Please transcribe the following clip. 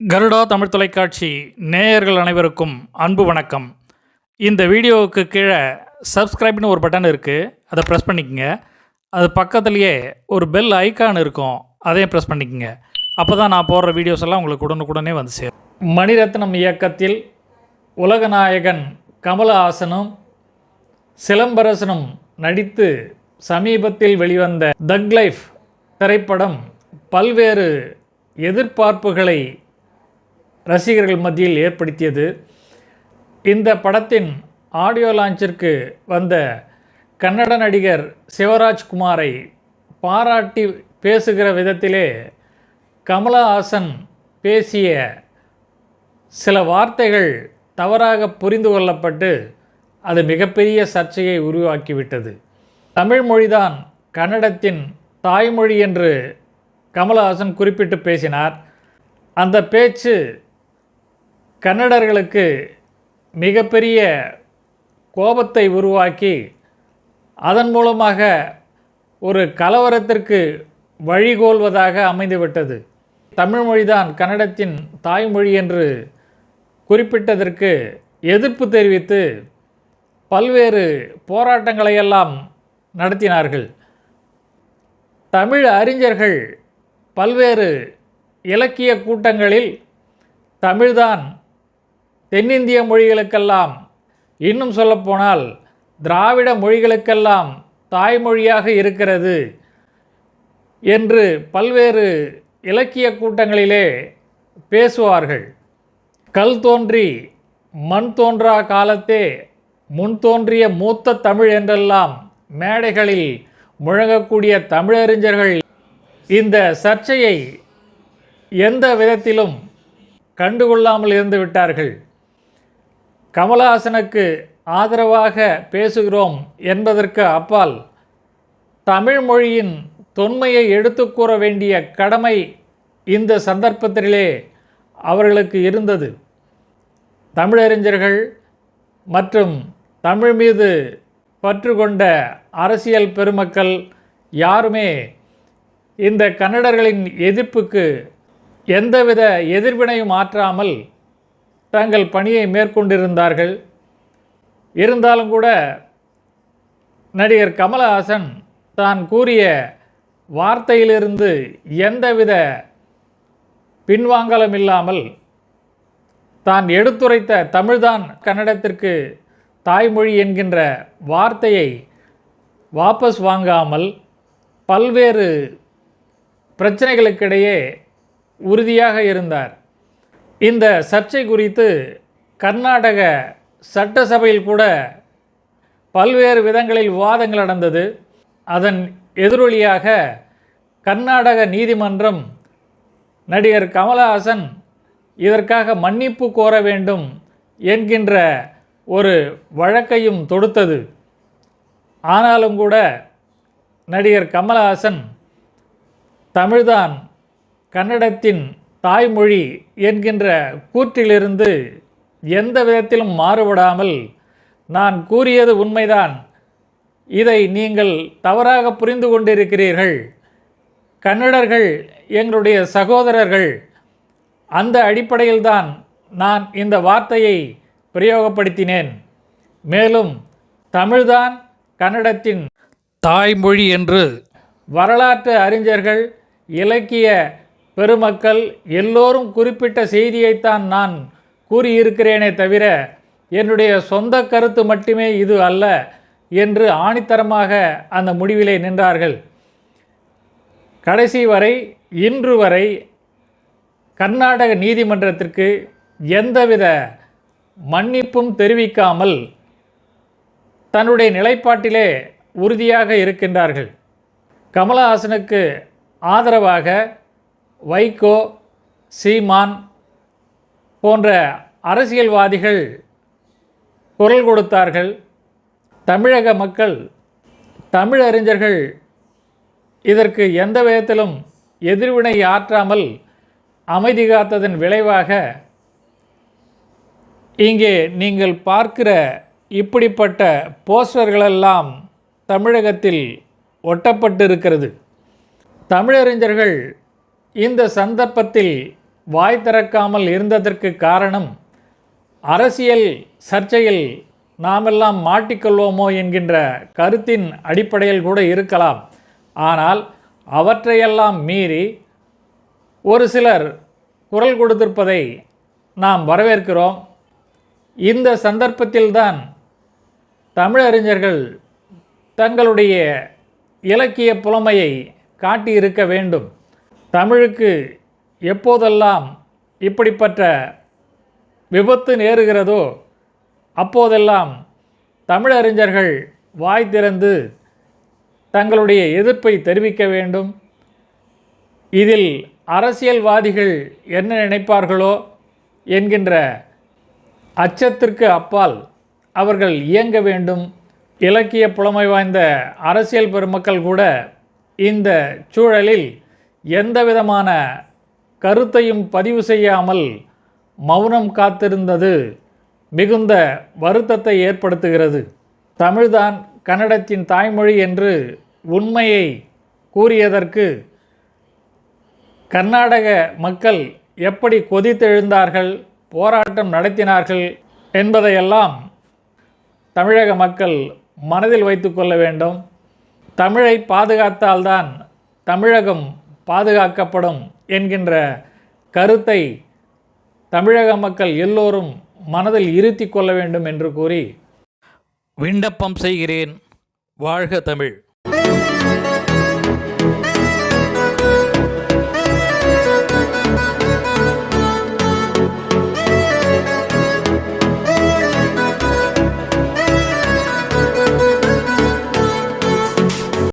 கருடா தமிழ் தொலைக்காட்சி நேயர்கள் அனைவருக்கும் அன்பு வணக்கம். இந்த வீடியோவுக்கு கீழே சப்ஸ்கிரைப்னு ஒரு பட்டன் இருக்குது அதை ப்ரெஸ் பண்ணிக்கோங்க. அது பக்கத்துலேயே ஒரு பெல் ஐகான் இருக்கும். அதையும் ப்ரெஸ் பண்ணிக்கோங்க. அப்போ தான் நான் போடுற வீடியோஸ் எல்லாம் உங்களுக்கு உடனுக்குடனே வந்து சேரும். மணிரத்னம் இயக்கத்தில் உலகநாயகன் கமலஹாசனும் சிலம்பரசனும் நடித்து சமீபத்தில் வெளிவந்த தக் லைஃப் திரைப்படம் பல்வேறு எதிர்பார்ப்புகளை ரசிகர்கள் மத்தியில் ஏற்படுத்தியது. இந்த படத்தின் ஆடியோ லான்ச்சிற்கு வந்த கன்னட நடிகர் சிவராஜ்குமாரை பாராட்டி பேசுகிற விதத்திலே கமலஹாசன் பேசிய சில வார்த்தைகள் தவறாக புரிந்து கொள்ளப்பட்டு அது மிகப்பெரிய சர்ச்சையை உருவாக்கிவிட்டது. தமிழ் மொழிதான் கன்னடத்தின் தாய்மொழி என்று கமலஹாசன் குறிப்பிட்டு பேசினார். அந்த பேச்சு கன்னடர்களுக்கு மிகப்பெரிய கோபத்தை உருவாக்கி அதன் மூலமாக ஒரு கலவரத்திற்கு வழிகோல்வதாக அமைந்துவிட்டது. தமிழ் மொழிதான் கன்னடத்தின் தாய்மொழி என்று குறிப்பிட்டதற்கு எதிர்ப்பு தெரிவித்து பல்வேறு போராட்டங்களையெல்லாம் நடத்தினார்கள். தமிழ் அறிஞர்கள் பல்வேறு இலக்கிய கூட்டங்களில் தமிழ்தான் தென்னிந்திய மொழிகளுக்கெல்லாம் இன்னும் சொல்லப்போனால் திராவிட மொழிகளுக்கெல்லாம் தாய்மொழியாக இருக்கிறது என்று பல்வேறு இலக்கிய கூட்டங்களிலே பேசுவார்கள். கல் தோன்றி மண் தோன்றா காலத்தே முன் தோன்றிய மூத்த தமிழ் என்றெல்லாம் மேடைகளில் முழங்கக்கூடிய தமிழறிஞர்கள் இந்த சர்ச்சையை எந்த விதத்திலும் கண்டுகொள்ளாமல் இருந்து விட்டார்கள். கமலஹாசனுக்கு ஆதரவாக பேசுகிறோம் என்பதற்கு அப்பால் தமிழ் மொழியின் தொன்மையை எடுத்து கூற வேண்டிய கடமை இந்த சந்தர்ப்பத்திலே அவர்களுக்கு இருந்தது. தமிழறிஞர்கள் மற்றும் தமிழ் மீது பற்று கொண்ட அரசியல் பெருமக்கள் யாருமே இந்த கன்னடர்களின் எதிர்ப்புக்கு எந்தவித எதிர்வினையும் ஆற்றாமல் தங்கள் பணியை மேற்கொண்டிருந்தார்கள். இருந்தாலும் கூட நடிகர் கமலஹாசன் தான் கூறிய வார்த்தையிலிருந்து எந்தவித பின்வாங்கலும் இல்லாமல் தான் எடுத்துரைத்த தமிழ்தான் கன்னடத்திற்கு தாய்மொழி என்கின்ற வார்த்தையை வாபஸ் வாங்காமல் பல்வேறு பிரச்சனைகளுக்கிடையே உறுதியாக இருந்தார். இந்த சர்ச்சை குறித்து கர்நாடக சட்டசபையில் கூட பல்வேறு விதங்களில் விவாதங்கள் நடந்தது. அதன் எதிரொலியாக கர்நாடக நீதிமன்றம் நடிகர் கமலஹாசன் இதற்காக மன்னிப்பு கோர வேண்டும் என்கின்ற ஒரு வழக்கையும் தொடுத்தது. ஆனாலும் கூட நடிகர் கமலஹாசன் தமிழ்தான் கன்னடத்தின் தாய்மொழி என்கின்ற கூற்றிலிருந்து எந்த விதத்திலும் மாறுபடாமல் நான் கூறியது உண்மைதான். இதை நீங்கள் தவறாக புரிந்து கொண்டிருக்கிறீர்கள். கன்னடர்கள் எங்களுடைய சகோதரர்கள். அந்த அடிப்படையில்தான் நான் இந்த வார்த்தையை பிரயோகப்படுத்தினேன். மேலும் தமிழ்தான் கன்னடத்தின் தாய்மொழி என்று வரலாற்று அறிஞர்கள் இலக்கிய பெருமக்கள் எல்லோரும் குறிப்பிட்ட செய்தியைத்தான் நான் கூறியிருக்கிறேனே தவிர என்னுடைய சொந்த கருத்து மட்டுமே இது அல்ல என்று ஆணித்தரமாக அந்த முடிவிலே நின்றார்கள். கடைசி வரை இன்று வரை கர்நாடக நீதிமன்றத்திற்கு எந்தவித மன்னிப்பும் தெரிவிக்காமல் தன்னுடைய நிலைப்பாட்டிலே உறுதியாக இருக்கின்றார்கள். கமலஹாசனுக்கு ஆதரவாக வைகோ சீமான் போன்ற அரசியல்வாதிகள் குரல் கொடுத்தார்கள். தமிழக மக்கள் தமிழறிஞர்கள் இதற்கு எந்த விதத்திலும் எதிர்வினை ஆற்றாமல் அமைதி காத்ததன் விளைவாக இங்கே நீங்கள் பார்க்கிற இப்படிப்பட்ட போஸ்டர்களெல்லாம் தமிழகத்தில் ஒட்டப்பட்டிருக்கிறது. தமிழறிஞர்கள் இந்த சந்தர்ப்பத்தில் வாய் திறக்காமல் இருந்ததற்கு காரணம் அரசியல் சர்ச்சையில் நாமெல்லாம் மாட்டிக்கொள்வோமோ என்கின்ற கருத்தின் அடிப்படையில் கூட இருக்கலாம். ஆனால் அவற்றையெல்லாம் மீறி ஒரு சிலர் குரல் கொடுத்திருப்பதை நாம் வரவேற்கிறோம். இந்த சந்தர்ப்பத்தில்தான் தமிழறிஞர்கள் தங்களுடைய இலக்கிய புலமையை காட்டியிருக்க வேண்டும். தமிழுக்கு எப்போதெல்லாம் இப்படிப்பட்ட விபத்து நேருகிறதோ அப்போதெல்லாம் தமிழறிஞர்கள் வாய் திறந்து தங்களுடைய எதிர்ப்பை தெரிவிக்க வேண்டும். இதில் அரசியல்வாதிகள் என்ன நினைப்பார்களோ என்கின்ற அச்சத்திற்கு அப்பால் அவர்கள் இயங்க வேண்டும். இலக்கிய புலமை வாய்ந்த அரசியல் பெருமக்கள் கூட இந்த சூழலில் எந்தவிதமான கருத்தையும் பதிவு செய்யாமல் மௌனம் காத்திருந்தது மிகுந்த வருத்தத்தை ஏற்படுத்துகிறது. தமிழ்தான் கன்னடத்தின் தாய்மொழி என்று உண்மையை கூறியதற்கு கர்நாடக மக்கள் எப்படி கொதித்தெழுந்தார்கள் போராட்டம் நடத்தினார்கள் என்பதையெல்லாம் தமிழக மக்கள் மனதில் வைத்து கொள்ள வேண்டும். தமிழை பாதுகாத்தால்தான் தமிழகம் பாதுகாக்கப்படும் என்கின்ற கருத்தை தமிழக மக்கள் எல்லோரும் மனதில் இருத்தி கொள்ள வேண்டும் என்று கூறி விண்ணப்பம் செய்கிறேன். வாழ்க தமிழ்.